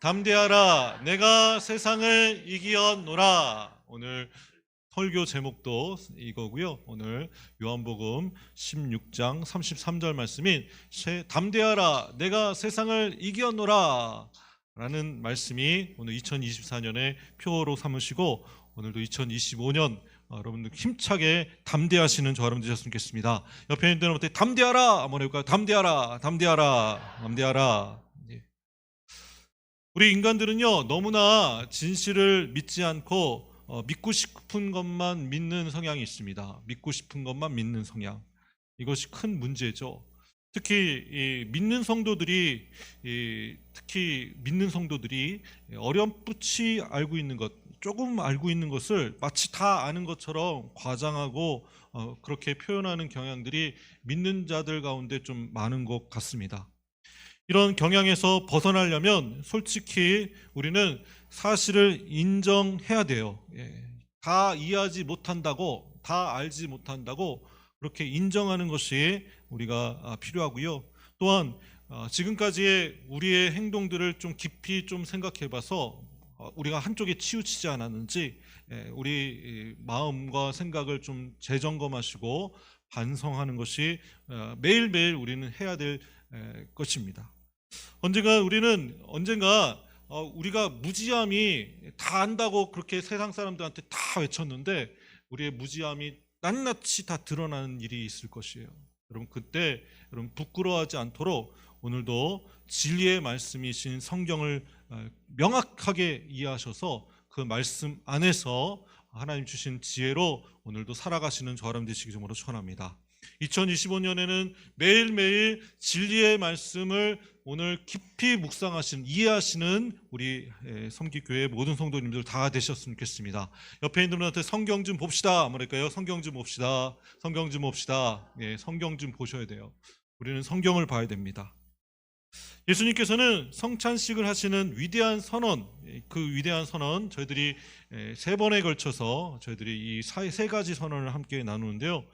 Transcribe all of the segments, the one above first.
담대하라 내가 세상을 이기었노라 오늘 설교 제목도 이거고요 오늘 요한복음 16장 33절 말씀인 세- 담대하라 내가 세상을 이기었노라 라는 말씀이 오늘 2024년의 표어로 삼으시고 오늘도 2025년 어, 여러분들 힘차게 담대하시는 저 여러분 되셨으면 좋겠습니다. 옆에 있는 분한테 담대하라 한번 해볼까요? 담대하라, 담대하라, 담대하라. 예. 우리 인간들은요 너무나 진실을 믿지 않고 어, 믿고 싶은 것만 믿는 성향이 있습니다. 믿고 싶은 것만 믿는 성향. 이것이 큰 문제죠. 특히 이 믿는 성도들이 이 특히 믿는 성도들이 어렴풋이 알고 있는 것, 조금 알고 있는 것을 마치 다 아는 것처럼 과장하고 어, 그렇게 표현하는 경향들이 믿는 자들 가운데 좀 많은 것 같습니다. 이런 경향에서 벗어나려면 솔직히 우리는 사실을 인정해야 돼요. 예. 다 이해하지 못한다고, 다 알지 못한다고 그렇게 인정하는 것이 우리가 아, 필요하고요. 또한 어, 지금까지의 우리의 행동들을 좀 깊이 좀 생각해봐서 어, 우리가 한쪽에 치우치지 않았는지 예, 우리 이 마음과 생각을 좀 재점검하시고 반성하는 것이 어, 매일매일 우리는 해야 될 에, 것입니다. 언젠가 우리는 언젠가 어, 우리가 무지함이 다 안다고 그렇게 세상 사람들한테 다 외쳤는데 우리의 무지함이 낱낱이 다 드러나는 일이 있을 것이에요. 여러분 그때 여러분 부끄러워하지 않도록 오늘도 진리의 말씀이신 성경을 어, 명확하게 이해하셔서 그 말씀 안에서 하나님 주신 지혜로 오늘도 살아가시는 저 여러분 되시기 정말로 축원합니다. 2025년에는 매일매일 진리의 말씀을 오늘 깊이 묵상하시는 이해하시는 우리 에, 섬기교회 모든 성도님들 다 되셨으면 좋겠습니다. 옆에 있는 분한테 성경 좀 봅시다. 뭐랄까요? 성경 좀 봅시다. 성경 좀 봅시다. 예, 성경 좀 보셔야 돼요. 우리는 성경을 봐야 됩니다. 예수님께서는 성찬식을 하시는 위대한 선언, 예, 그 위대한 선언 저희들이 에, 세 번에 걸쳐서 저희들이 이 세 가지 선언을 함께 나누는데요.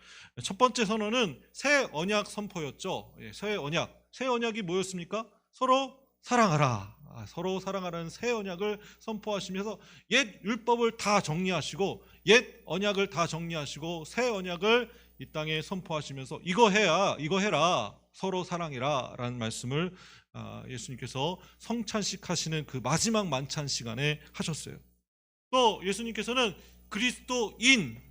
첫 번째 선언은 새 언약 선포였죠. 예, 새 언약. 새 언약이 뭐였습니까? 서로 사랑하라. 아, 서로 사랑하라는 새 언약을 선포하시면서 옛 율법을 다 정리하시고 옛 언약을 다 정리하시고 새 언약을 이 땅에 선포하시면서 이거 해야 이거 해라 서로 사랑해라라는 말씀을 아, 예수님께서 성찬식 하시는 그 마지막 만찬 시간에 하셨어요. 또 예수님께서는 그리스도인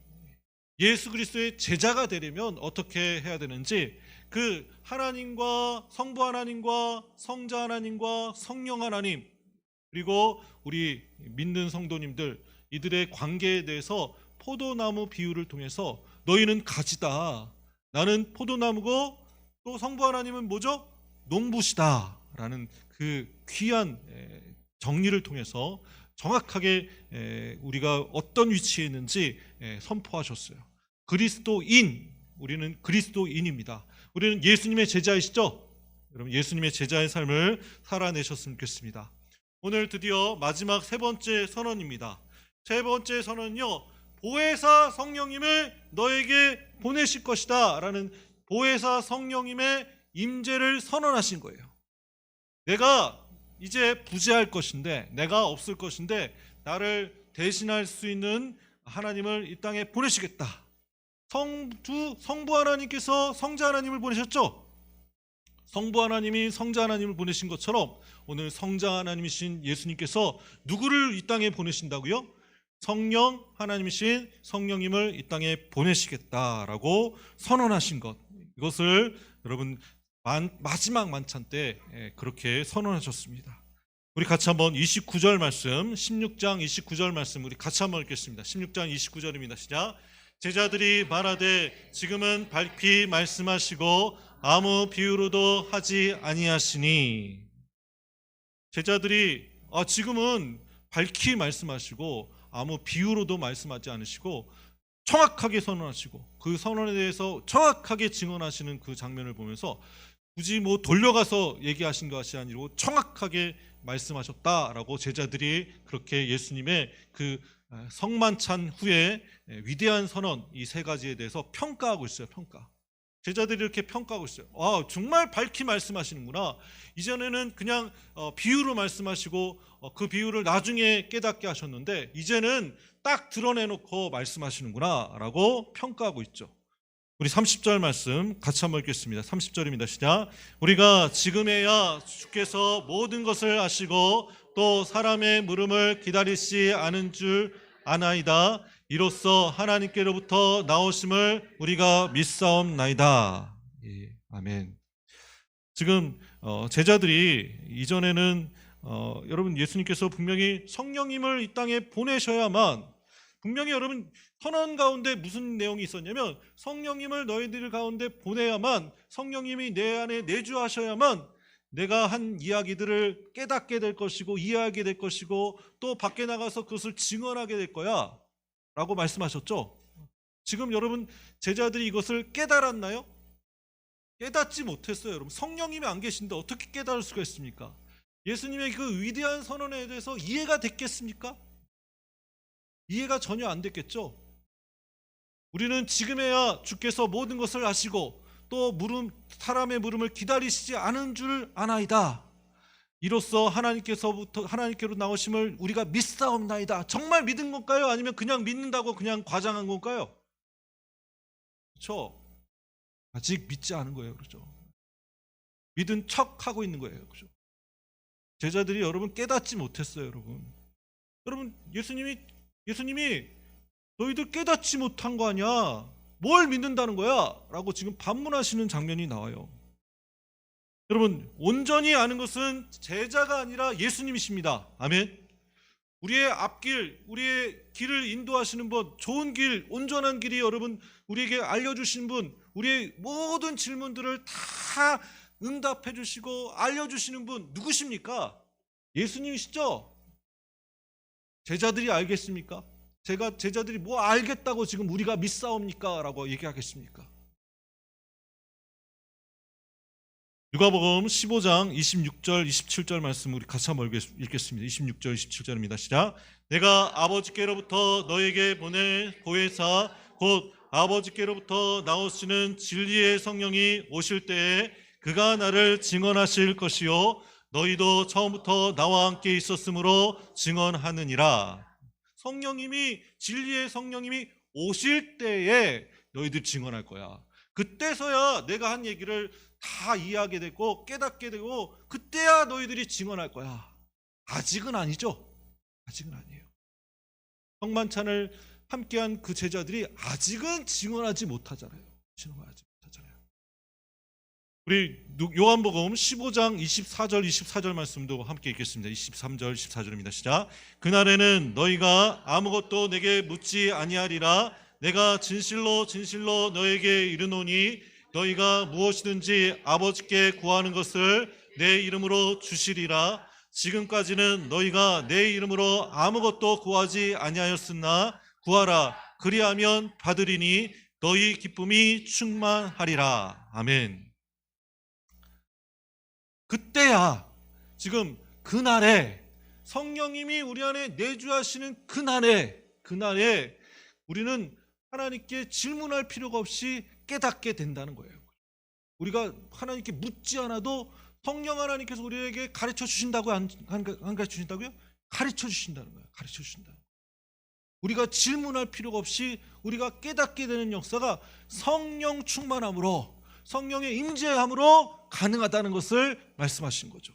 예수 그리스도의 제자가 되려면 어떻게 해야 되는지 그 하나님과 성부 하나님과 성자 하나님과 성령 하나님 그리고 우리 믿는 성도님들 이들의 관계에 대해서 포도나무 비유를 통해서 너희는 가지다. 나는 포도나무고 또 성부 하나님은 뭐죠? 농부시다라는 그 귀한 에, 정리를 통해서 정확하게 에, 우리가 어떤 위치에 있는지 에, 선포하셨어요. 그리스도인 우리는 그리스도인입니다. 우리는 예수님의 제자이시죠? 여러분 예수님의 제자의 삶을 살아내셨으면 좋겠습니다. 오늘 드디어 마지막 세 번째 선언입니다. 세 번째 선언은요. 보혜사 성령님을 너에게 보내실 것이다 라는 보혜사 성령님의 임재를 선언하신 거예요. 내가 이제 부재할 것인데 내가 없을 것인데 나를 대신할 수 있는 하나님을 이 땅에 보내시겠다. 성두 성부 하나님께서 성자 하나님을 보내셨죠. 성부 하나님이 성자 하나님을 보내신 것처럼 오늘 성자 하나님이신 예수님께서 누구를 이 땅에 보내신다고요? 성령 하나님이신 성령님을 이 땅에 보내시겠다라고 선언하신 것 이것을 여러분 만- 마지막 만찬 때 예, 그렇게 선언하셨습니다. 우리 같이 한번 29절 말씀 16장 29절 말씀 우리 같이 한번 읽겠습니다. 16장 29절입니다. 시작. 제자들이 말하되 지금은 밝히 말씀하시고 아무 비유로도 하지 아니하시니 제자들이 아 지금은 밝히 말씀하시고 아무 비유로도 말씀하지 않으시고 정확하게 선언하시고 그 선언에 대해서 정확하게 증언하시는 그 장면을 보면서 굳이 뭐 돌려가서 얘기하신 것이 아니고 정확하게 말씀하셨다라고 제자들이 그렇게 예수님의 그 성만찬 후에 위대한 선언 이 세 가지에 대해서 평가하고 있어요. 평가. 제자들이 이렇게 평가하고 있어요. 아, 정말 밝히 말씀하시는구나. 이전에는 그냥 어, 비유로 말씀하시고 어, 그 비유를 나중에 깨닫게 하셨는데 이제는 딱 드러내놓고 말씀하시는구나라고 평가하고 있죠. 우리 30절 말씀 같이 한번 읽겠습니다. 30절입니다. 시작. 우리가 지금에야 주께서 모든 것을 아시고 또 사람의 물음을 기다리시 않은 줄 아나이다. 이로써 하나님께로부터 나오심을 우리가 믿사옵나이다. 예, 아멘. 지금 어, 제자들이 이전에는 어, 여러분 예수님께서 분명히 성령님을 이 땅에 보내셔야만 분명히 여러분 선언 가운데 무슨 내용이 있었냐면 성령님을 너희들 가운데 보내야만 성령님이 내 안에 내주하셔야만 내가 한 이야기들을 깨닫게 될 것이고 이해하게 될 것이고 또 밖에 나가서 그것을 증언하게 될 거야 라고 말씀하셨죠 지금 여러분 제자들이 이것을 깨달았나요? 깨닫지 못했어요 여러분 성령님이 안 계신데 어떻게 깨달을 수가 있습니까? 예수님의 그 위대한 선언에 대해서 이해가 됐겠습니까? 이해가 전혀 안 됐겠죠? 우리는 지금에야 주께서 모든 것을 아시고 또 물음 사람의 물음을 기다리시지 않은 줄 아나이다. 이로써 하나님께서부터 하나님께로 나오심을 우리가 믿사옵나이다. 정말 믿은 건가요? 아니면 그냥 믿는다고 그냥 과장한 건가요? 그렇죠? 아직 믿지 않은 거예요. 그렇죠? 믿은 척 하고 있는 거예요. 그렇죠? 제자들이 여러분 깨닫지 못했어요, 여러분. 여러분 예수님이 예수님이 너희들 깨닫지 못한 거 아니야? 뭘 믿는다는 거야? 라고 지금 반문하시는 장면이 나와요. 여러분, 온전히 아는 것은 제자가 아니라 예수님이십니다. 아멘. 우리의 앞길, 우리의 길을 인도하시는 분, 좋은 길, 온전한 길이 여러분 우리에게 알려주신 분, 우리의 모든 질문들을 다 응답해 주시고 알려주시는 분 누구십니까? 예수님이시죠? 제자들이 알겠습니까? 제가 제자들이 뭐 알겠다고 지금 우리가 믿사옵니까? 라고 얘기하겠습니까? 누가복음 15장 26절 27절 말씀 우리 같이 한번 읽겠습니다. 26절 27절입니다. 시작. 내가 아버지께로부터 너에게 보낼 보혜사 곧 아버지께로부터 나오시는 진리의 성령이 오실 때에 그가 나를 증언하실 것이요 너희도 처음부터 나와 함께 있었으므로 증언하느니라. 성령님이 진리의 성령님이 오실 때에 너희들 증언할 거야. 그때서야 내가 한 얘기를 다 이해하게 되고 깨닫게 되고 그때야 너희들이 증언할 거야. 아직은 아니죠. 아직은 아니에요. 성만찬을 함께한 그 제자들이 아직은 증언하지 못하잖아요. 증언하지. 우리 요한복음 15장 24절 24절 말씀도 함께 읽겠습니다. 23절 24절입니다. 시작. 그날에는 너희가 아무것도 내게 묻지 아니하리라 내가 진실로 진실로 너에게 이르노니 너희가 무엇이든지 아버지께 구하는 것을 내 이름으로 주시리라 지금까지는 너희가 내 이름으로 아무것도 구하지 아니하였으나 구하라 그리하면 받으리니 너희 기쁨이 충만하리라 아멘. 그때야 지금 그날에 성령님이 우리 안에 내주하시는 그날에 그날에 우리는 하나님께 질문할 필요가 없이 깨닫게 된다는 거예요. 우리가 하나님께 묻지 않아도 성령 하나님께서 우리에게 가르쳐 주신다고 안, 안 가르쳐 주신다고요? 가르쳐 주신다는 거예요. 가르쳐 주신다. 우리가 질문할 필요가 없이 우리가 깨닫게 되는 역사가 성령 충만함으로 성령의 임재함으로 가능하다는 것을 말씀하신 거죠.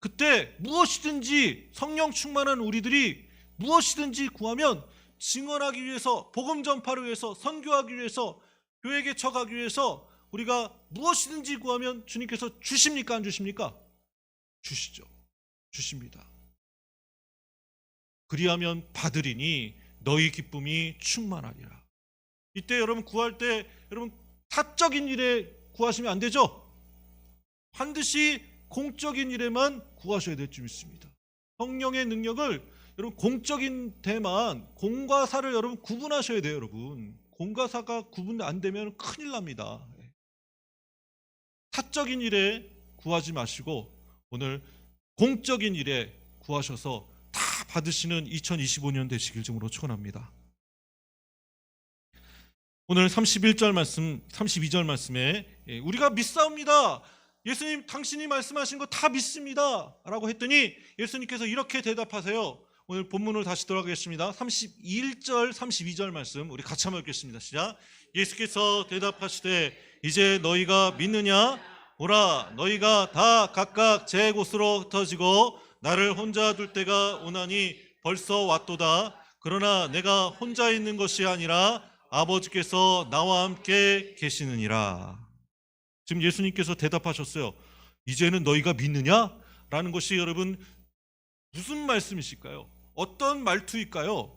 그때 무엇이든지 성령 충만한 우리들이 무엇이든지 구하면 증언하기 위해서 복음 전파를 위해서 선교하기 위해서 교회 개척하기 위해서 우리가 무엇이든지 구하면 주님께서 주십니까 안 주십니까? 주시죠. 주십니다. 그리하면 받으리니 너희 기쁨이 충만하리라. 이때 여러분 구할 때 여러분 사적인 일에 구하시면 안 되죠. 반드시 공적인 일에만 구하셔야 될 줄 믿습니다. 성령의 능력을 여러분 공적인 데만 공과 사를 여러분 구분하셔야 돼요, 여러분. 공과 사가 구분 안 되면 큰일 납니다. 사적인 일에 구하지 마시고 오늘 공적인 일에 구하셔서 다 받으시는 2025년 되시길 점으로 축원합니다. 오늘 31절 말씀, 32절 말씀에 예, 우리가 믿사옵니다. 예수님 당신이 말씀하신 거 다 믿습니다. 라고 했더니 예수님께서 이렇게 대답하세요. 오늘 본문을 다시 돌아가겠습니다. 31절, 32절 말씀 우리 같이 한번 읽겠습니다. 시작. 예수께서 대답하시되 이제 너희가 믿느냐? 보라 너희가 다 각각 제 곳으로 흩어지고 나를 혼자 둘 때가 오나니 벌써 왔도다. 그러나 내가 혼자 있는 것이 아니라 아버지께서 나와 함께 계시느니라. 지금 예수님께서 대답하셨어요. 이제는 너희가 믿느냐? 라는 것이 여러분 무슨 말씀이실까요? 어떤 말투일까요?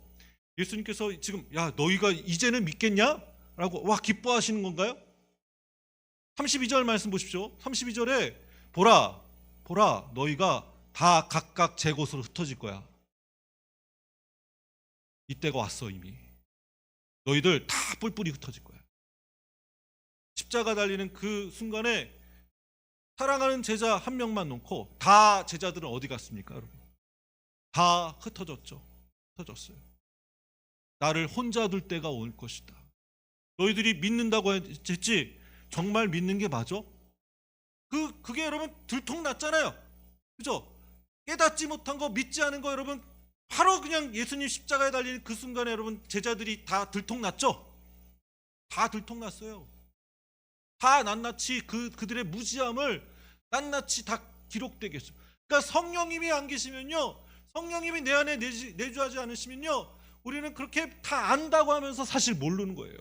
예수님께서 지금 야 너희가 이제는 믿겠냐? 라고 와 기뻐하시는 건가요? 32절 말씀 보십시오. 32절에 보라 보라 너희가 다 각각 제 곳으로 흩어질 거야. 이때가 왔어 이미. 너희들 다 뿔뿔이 흩어질 거야. 십자가 달리는 그 순간에 사랑하는 제자 한 명만 놓고 다 제자들은 어디 갔습니까, 여러분? 다 흩어졌죠. 흩어졌어요. 나를 혼자 둘 때가 올 것이다. 너희들이 믿는다고 했지 정말 믿는 게 맞아? 그 그게 여러분 들통났잖아요. 그죠? 깨닫지 못한 거 믿지 않은 거 여러분 바로 그냥 예수님 십자가에 달리는 그 순간에 여러분 제자들이 다 들통났죠? 다 들통났어요. 다 낱낱이 그 그들의 무지함을 낱낱이 다 기록되겠어요. 그러니까 성령님이 안 계시면요, 성령님이 내 안에 내주, 내주하지 않으시면요, 우리는 그렇게 다 안다고 하면서 사실 모르는 거예요.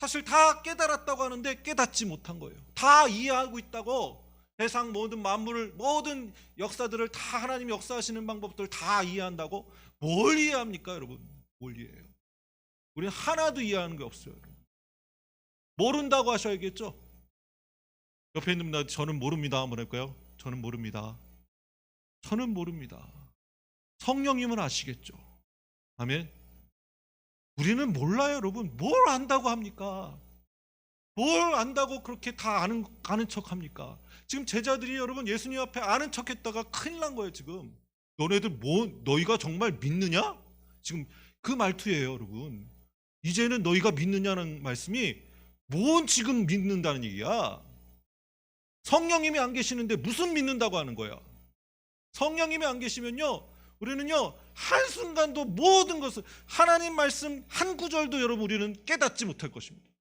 사실 다 깨달았다고 하는데 깨닫지 못한 거예요. 다 이해하고 있다고 세상 모든 만물을 모든 역사들을 다 하나님 역사하시는 방법들 다 이해한다고 뭘 이해합니까, 여러분? 뭘 이해해요? 우리는 하나도 이해하는 게 없어요. 여러분. 모른다고 하셔야겠죠? 옆에 있는 분들 저는 모릅니다. 할까요? 저는 모릅니다. 저는 모릅니다. 성령님은 아시겠죠? 아멘. 우리는 몰라요, 여러분. 뭘 안다고 합니까? 뭘 안다고 그렇게 다 아는, 아는 척 합니까? 지금 제자들이 여러분 예수님 앞에 아는 척 했다가 큰일 난 거예요, 지금. 너네들 뭐, 너희가 정말 믿느냐? 지금 그 말투예요, 여러분. 이제는 너희가 믿느냐는 말씀이 뭔 지금 믿는다는 얘기야? 성령님이 안 계시는데 무슨 믿는다고 하는 거야? 성령님이 안 계시면요, 우리는요, 한순간도 모든 것을, 하나님 말씀 한 구절도 여러분 우리는 깨닫지 못할 것입니다.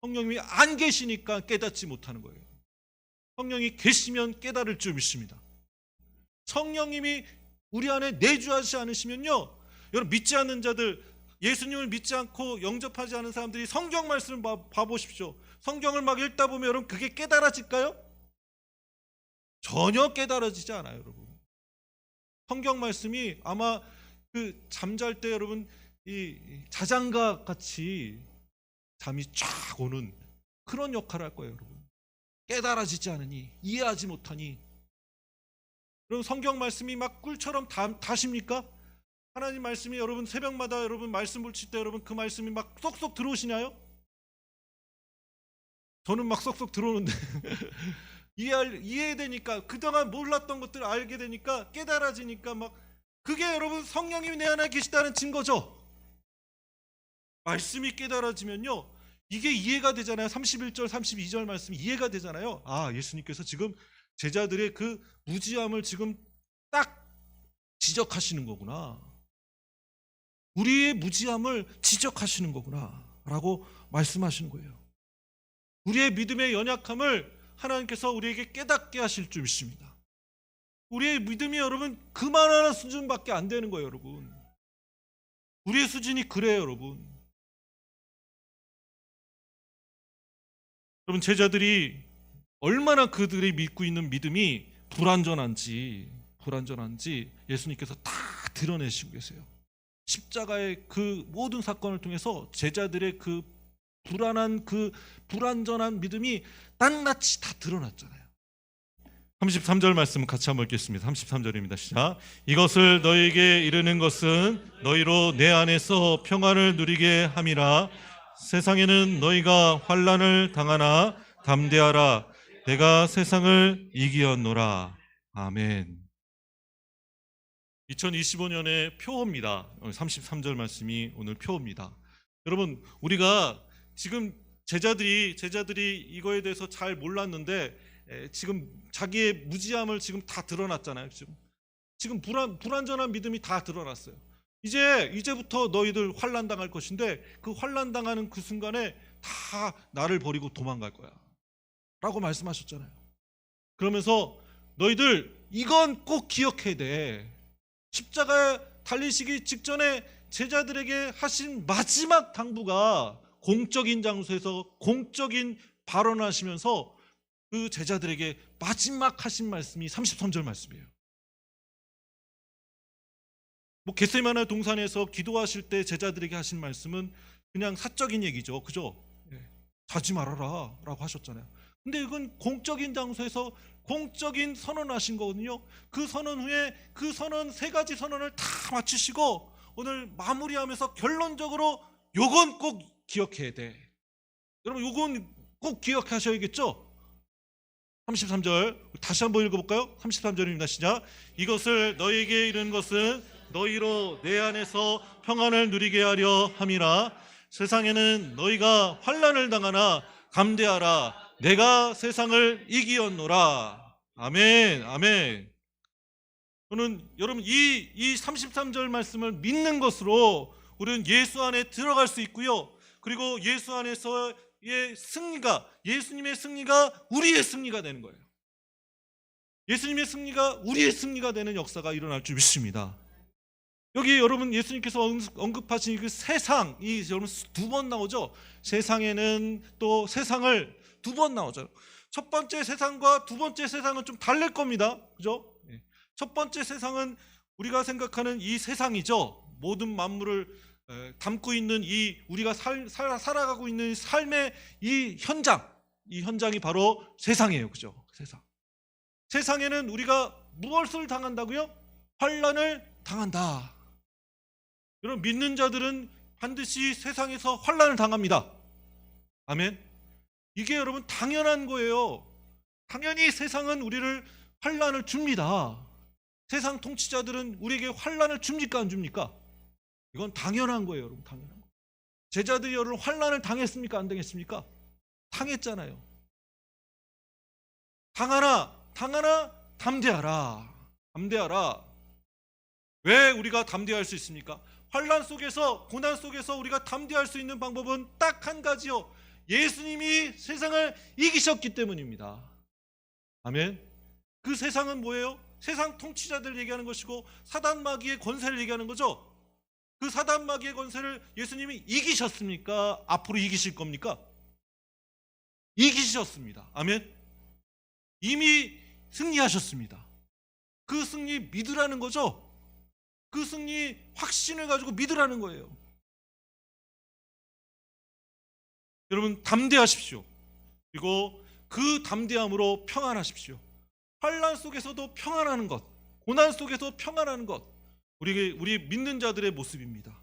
성령님이 안 계시니까 깨닫지 못하는 거예요. 성령이 계시면 깨달을 줄 믿습니다. 성령님이 우리 안에 내주하지 않으시면요, 여러분 믿지 않는 자들, 예수님을 믿지 않고 영접하지 않은 사람들이 성경 말씀을 봐, 봐보십시오. 성경을 막 읽다 보면 여러분 그게 깨달아질까요? 전혀 깨달아지지 않아요, 여러분. 성경 말씀이 아마 그 잠잘 때 여러분 이 자장가 같이 잠이 쫙 오는 그런 역할을 할 거예요, 여러분. 깨달아지지 않으니 이해하지 못하니 여러분 성경 말씀이 막 꿀처럼 다, 다십니까? 하나님 말씀이 여러분 새벽마다 여러분 말씀 불칠 때 여러분 그 말씀이 막 쏙쏙 들어오시나요? 저는 막 쏙쏙 들어오는데 이해할 이해되니까 그동안 몰랐던 것들을 알게 되니까 깨달아지니까 막 그게 여러분 성령님이 내 안에 계시다는 증거죠. 말씀이 깨달아지면요. 이게 이해가 되잖아요. 31절, 32절 말씀이 이해가 되잖아요. 아, 예수님께서 지금 제자들의 그 무지함을 지금 딱 지적하시는 거구나. 우리의 무지함을 지적하시는 거구나. 라고 말씀하시는 거예요. 우리의 믿음의 연약함을 하나님께서 우리에게 깨닫게 하실 줄 믿습니다. 우리의 믿음이 여러분 그만한 수준밖에 안 되는 거예요, 여러분. 우리의 수준이 그래요, 여러분. 여러분 제자들이 얼마나 그들이 믿고 있는 믿음이 불완전한지 불완전한지 예수님께서 다 드러내시고 계세요. 십자가의 그 모든 사건을 통해서 제자들의 그 불안한 그 불완전한 믿음이 낱낱이 다 드러났잖아요. 33절 말씀 같이 한번 읽겠습니다. 33절입니다. 시작. 이것을 너에게 이르는 것은 너희로 내 안에서 평안을 누리게 함이라. 세상에는 너희가 환란을 당하나 담대하라. 내가 세상을 이기었노라. 아멘. 2025년의 표입니다. 33절 말씀이 오늘 표입니다. 여러분, 우리가 지금 제자들이 제자들이 이거에 대해서 잘 몰랐는데 에, 지금 자기의 무지함을 지금 다 드러났잖아요. 지금 지금 불안 불완전한 믿음이 다 드러났어요. 이제 이제부터 너희들 환란 당할 것인데 그 환란 당하는 그 순간에 다 나를 버리고 도망갈 거야. 라고 말씀하셨잖아요. 그러면서 너희들 이건 꼭 기억해야 돼. 십자가에 달리시기 직전에 제자들에게 하신 마지막 당부가 공적인 장소에서 공적인 발언을 하시면서 그 제자들에게 마지막 하신 말씀이 33절 말씀이에요. 뭐 겟세마네 동산에서 기도하실 때 제자들에게 하신 말씀은 그냥 사적인 얘기죠. 그죠? 예. 자지 말아라라고 하셨잖아요. 근데 이건 공적인 장소에서 공적인 선언하신 거거든요. 그 선언 후에 그 선언 세 가지 선언을 다 마치시고 오늘 마무리하면서 결론적으로 요건 꼭 기억해야 돼. 여러분 요건 꼭 기억하셔야겠죠? 33절 다시 한번 읽어볼까요? 33절입니다. 시작. 이것을 너희에게 이른 것은 너희로 내 안에서 평안을 누리게 하려 함이라. 세상에는 너희가 환란을 당하나 감대하라. 내가 세상을 이기었노라. 아멘, 아멘. 저는 여러분 이, 이 33절 말씀을 믿는 것으로 우리는 예수 안에 들어갈 수 있고요. 그리고 예수 안에서의 승리가, 예수님의 승리가 우리의 승리가 되는 거예요. 예수님의 승리가 우리의 승리가 되는 역사가 일어날 줄 믿습니다. 여기 여러분 예수님께서 언급하신 그 세상, 이 여러분 두 번 나오죠? 세상에는 또 세상을 두 번 나오죠. 첫 번째 세상과 두 번째 세상은 좀 다를 겁니다. 그죠? 예. 첫 번째 세상은 우리가 생각하는 이 세상이죠. 모든 만물을 에, 담고 있는 이 우리가 살, 살, 살아가고 있는 삶의 이 현장, 이 현장이 바로 세상이에요. 그죠? 세상. 세상에는 우리가 무엇을 당한다고요? 환란을 당한다. 여러분 믿는 자들은 반드시 세상에서 환란을 당합니다. 아멘. 이게 여러분 당연한 거예요. 당연히 세상은 우리를 환란을 줍니다. 세상 통치자들은 우리에게 환란을 줍니까 안 줍니까? 이건 당연한 거예요, 여러분. 당연한 거. 제자들이 여러분 환란을 당했습니까 안 당했습니까? 당했잖아요. 당하나 당하나 담대하라. 담대하라. 왜 우리가 담대할 수 있습니까? 환란 속에서 고난 속에서 우리가 담대할 수 있는 방법은 딱 한 가지요. 예수님이 세상을 이기셨기 때문입니다. 아멘. 그 세상은 뭐예요? 세상 통치자들 얘기하는 것이고 사단 마귀의 권세를 얘기하는 거죠. 그 사단 마귀의 권세를 예수님이 이기셨습니까? 앞으로 이기실 겁니까? 이기셨습니다. 아멘. 이미 승리하셨습니다. 그 승리 믿으라는 거죠. 그 승리 확신을 가지고 믿으라는 거예요. 여러분 담대하십시오. 그리고 그 담대함으로 평안하십시오. 환란 속에서도 평안하는 것, 고난 속에서 평안하는 것, 우리 우리 믿는 자들의 모습입니다.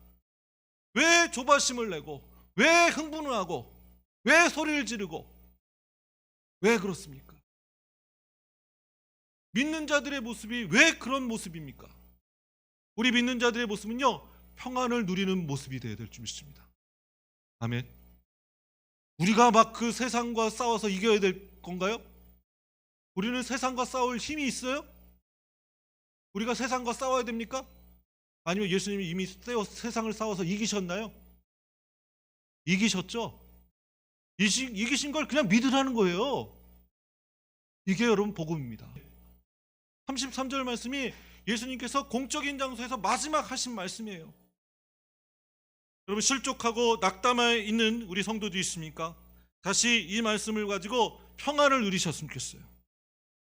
왜 조바심을 내고, 왜 흥분을 하고, 왜 소리를 지르고, 왜 그렇습니까? 믿는 자들의 모습이 왜 그런 모습입니까? 우리 믿는 자들의 모습은요 평안을 누리는 모습이 되어야 될 줄 믿습니다. 아멘. 우리가 막 그 세상과 싸워서 이겨야 될 건가요? 우리는 세상과 싸울 힘이 있어요? 우리가 세상과 싸워야 됩니까? 아니면 예수님이 이미 세상을 싸워서 이기셨나요? 이기셨죠? 이기, 이기신 걸 그냥 믿으라는 거예요. 이게 여러분 복음입니다. 33절 말씀이 예수님께서 공적인 장소에서 마지막 하신 말씀이에요. 여러분 실족하고 낙담해 있는 우리 성도도 있습니까? 다시 이 말씀을 가지고 평안을 누리셨으면 좋겠어요.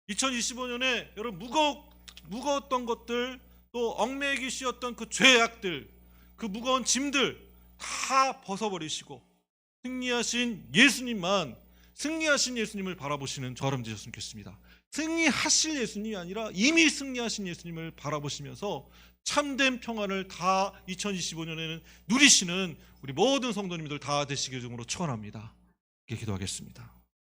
2025년에 여러분 무거 무거웠던 것들 또 얽매이기 쉬웠던 그 죄악들 그 무거운 짐들 다 벗어버리시고 승리하신 예수님만 승리하신 예수님을 바라보시는 저름 되셨으면 좋겠습니다. 승리하실 예수님이 아니라 이미 승리하신 예수님을 바라보시면서 참된 평안을 다 2025년에는 누리시는 우리 모든 성도님들 다 되시길 중으로 축원합니다. 이렇게 기도하겠습니다.